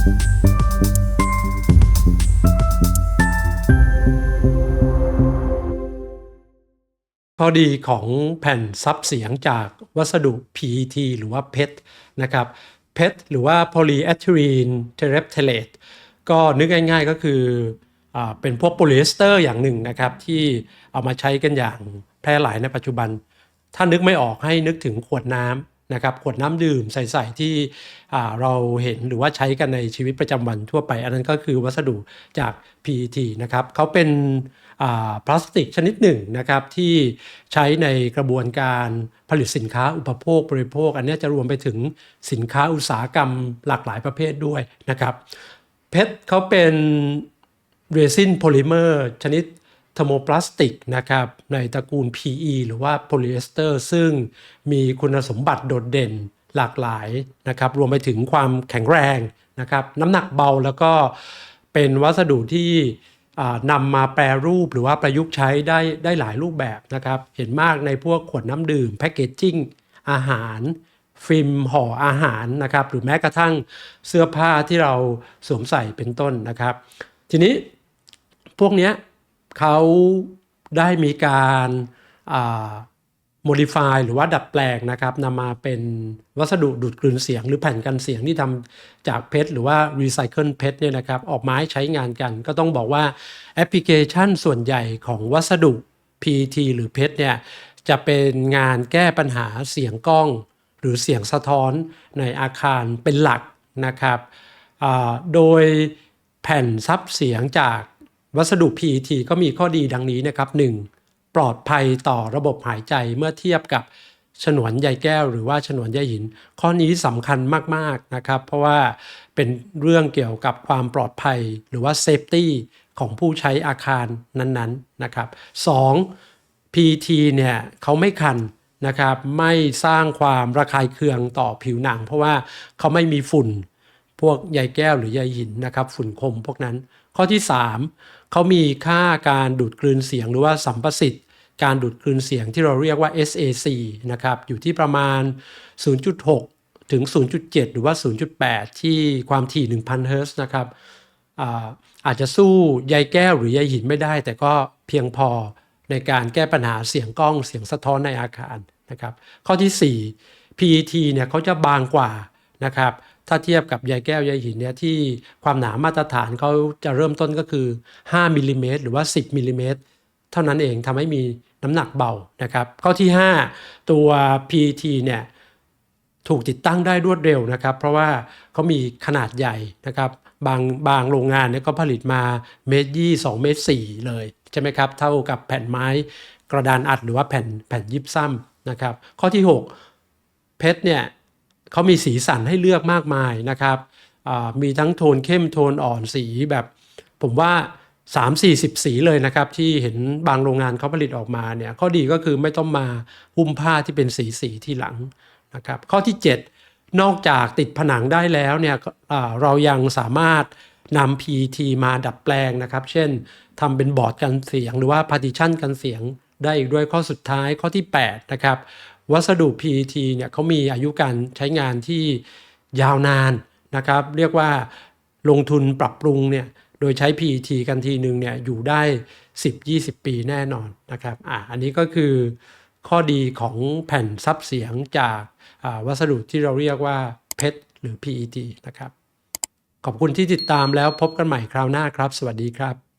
ข้อดีของแผ่นซับเสียงจากวัสดุ PET หรือว่า PET นะครับ PET หรือว่า polyethylene terephthalate ก็นึกง่ายๆก็คืออเป็นพวกโพลีเอสเตอร์อย่างหนึ่งนะครับที่เอามาใช้กันอย่างแพร่หลายในปัจจุบัน ถ้านึกไม่ออกให้นึกถึงขวดน้ำ นะครับขวดน้ำดื่มใสๆที่เราเห็นหรือว่าใช้กันในชีวิตประจำวันทั่วไป อันนั้นก็คือวัสดุจาก PET นะครับเขาเป็นพลาสติกชนิดหนึ่งนะครับที่ใช้ในกระบวนการผลิตสินค้าอุปโภคบริโภค อันนี้จะรวมไปถึงสินค้าอุตสาหกรรมหลากหลายประเภทด้วยนะครับเพชรเขาเป็นเรซินโพลิเมอร์ชนิด อร์โมพลาสติกนะครับในตระกูล PE หรือว่าโพลีเอสเตอร์ซึ่งมีคุณสมบัติโดดเด่นหลากหลายนะครับรวมไปถึงความแข็งแรงนะครับน้ำหนักเบาแล้วก็เป็นวัสดุที่นำมาแปรรูปหรือว่าประยุกต์ใช้ได้ได้หลายรูปแบบนะครับ เห็นมากในพวกขวดน้ำดื่มแพคเกจจิ้งอาหาร ฟิล์มห่ออาหารนะครับ หรือแม้กระทั่งเสื้อผ้าที่เราสวมใส่เป็นต้นนะครับ ทีนี้พวกเนี้ย เขาได้มีการอ่า modify หรือว่าดัดแปลงนะครับนำมาเป็นวัสดุดูดกลืนเสียง หรือแผ่นกันเสียงที่ทำจากเพชรหรือว่า recycle เพชรเนี่ยนะครับออกมาให้ใช้งานกัน ก็ต้องบอกว่าแอปพลิเคชันส่วนใหญ่ของวัสดุ PET หรือเพชรเนี่ยจะเป็นงานแก้ปัญหาเสียงกล้อง หรือเสียงสะท้อนในอาคารเป็นหลักนะครับโดยแผ่นซับเสียงจาก วัสดุ PET ก็มีข้อดีดังนี้นะครับ 1. ปลอดภัยต่อระบบหายใจเมื่อเทียบกับฉนวนใยแก้วหรือว่าฉนวนใยหิน ข้อนี้สำคัญมาก ๆ นะครับ เพราะว่าเป็นเรื่องเกี่ยวกับความปลอดภัยหรือว่าเซฟตี้ของผู้ใช้อาคารนั้นๆนะครับ 2. PT เนี่ยเขาไม่คันนะครับ ไม่สร้างความระคายเคืองต่อผิวหนัง เพราะว่าเขาไม่มีฝุ่น พวกใยแก้วหรือใยหินนะครับ ฝุ่นคมพวกนั้น ข้อที่ 3เขามีค่าการดูดกลืนเสียงหรือว่าสัมประสิทธิ์ การดูดกลืนเสียงที่เราเรียกว่า SAC นะครับอยู่ที่ประมาณ 0.6 ถึง 0.7 หรือว่า 0.8 ที่ความถี่ 1,000 เฮิรตซ์นะครับอาอาจจะสู้ใยแก้วหรือใยหินไม่ได้ แต่ก็เพียงพอในการแก้ปัญหาเสียงกล้องเสียงสะท้อนในอาคารนะครับ ข้อที่ 4 PET เนี่ยเขาจะบางกว่า นะครับ ถ้าเทียบกับใยแก้วใยหินเนี่ยที่ความหนามาตรฐานเขาจะเริ่มต้นก็คือ 5มิลลิเมตรหรือว่า 10มิลลิเมตรเท่านั้นเองทำให้มีน้ำหนักเบานะครับ ข้อที่ 5 ตัว PET เนี่ยถูกติดตั้งได้รวดเร็วนะครับ เพราะว่าเขามีขนาดใหญ่นะครับบางบางโรงงานเนี่ยก็ผลิตมาเมตรยี่สองเมตรสี่เลยใช่ไหมครับเท่ากับแผ่นไม้กระดานอัดหรือว่าแผ่นแผ่นยิบซ้ำนะครับ ข้อที่ 6 เพชรเนี่ย เขามีสีสันให้เลือกมากมายนะครับมีทั้งโทนเข้มโทนอ่อนสีแบบ ผมว่า 3 4 0 สีเลยนะครับ ที่เห็นบางโรงงานเขาผลิตออกมาเนี่ยข้อดีก็คือไม่ต้องมาหุ้มผ้าที่เป็นสีสีที่หลังนะครับ ข้อที่ 7 นอกจากติดผนังได้แล้วเนี่ยเรายังสามารถนำ PET มาดัดแปลงนะครับ เช่นทำเป็นบอร์ดกันเสียงหรือว่า partition กันเสียง ได้อีกด้วยข้อสุดท้ายข้อที่ 8 นะครับ วัสดุ PET เนี่ยเขามีอายุการใช้งานที่ยาวนานนะครับ เรียกว่าลงทุนปรับปรุงเนี่ยโดยใช้ PET กันทีหนึ่งเนี่ยอยู่ได้ 10-20 ปีแน่นอนนะครับอ่าอันนี้ก็คือข้อดีของแผ่นซับเสียงจากาวัสดุที่เราเรียกว่าเพชรหรือ PET นะครับ ขอบคุณที่ติดตามแล้วพบกันใหม่คราวหน้าครับ สวัสดีครับ